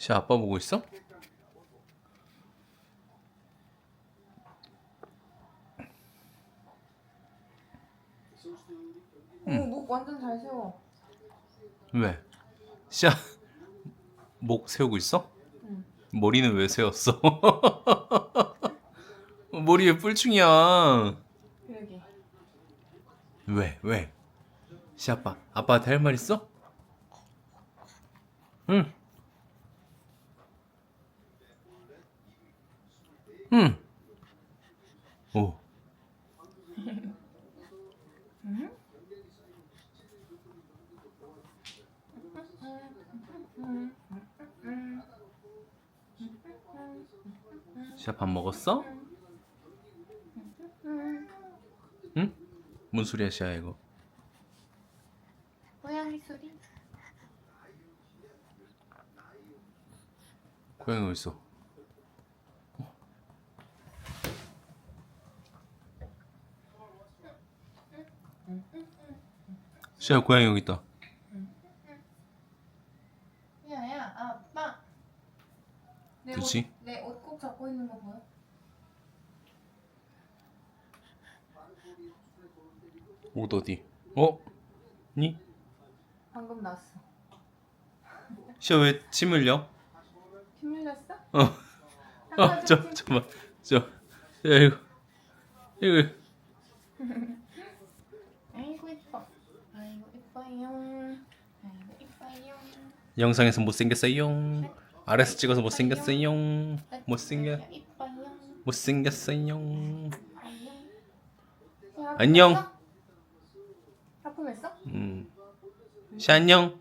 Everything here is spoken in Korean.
시아 아빠 보고 있어? 오, 목 완전 잘 세워. 왜? 시아 목 세우고 있어? 응. 머리는 왜 세웠어? 머리 왜 뿔충이야? 그러게. 왜? 왜? 시 아빠 아빠한테 할 말 있어? 응. 응. 오. 시아 밥 먹었어? 응? 뭔 소리야 시아 이거? 고양이 소리. 고양이 어디 있어? 시아 고양이 여기 있다. 야야, 아빠. 내 그치? 옷, 내옷 꼭 잡고 있는 거 보여? 옷 어디? 어? 니? 방금 났어. 시아 왜 침 흘려? 피 흘렸어? 어. 어, 저, 잠깐만. 저, 야, 이거, 이거, 아이고 이뻐. 영상에서 못생겼어요. 아래서 찍어서 못생겼어요. 못생겨. 못생겼어요. 안녕. 아프겠어? 아프겠어? 음. 시 안녕.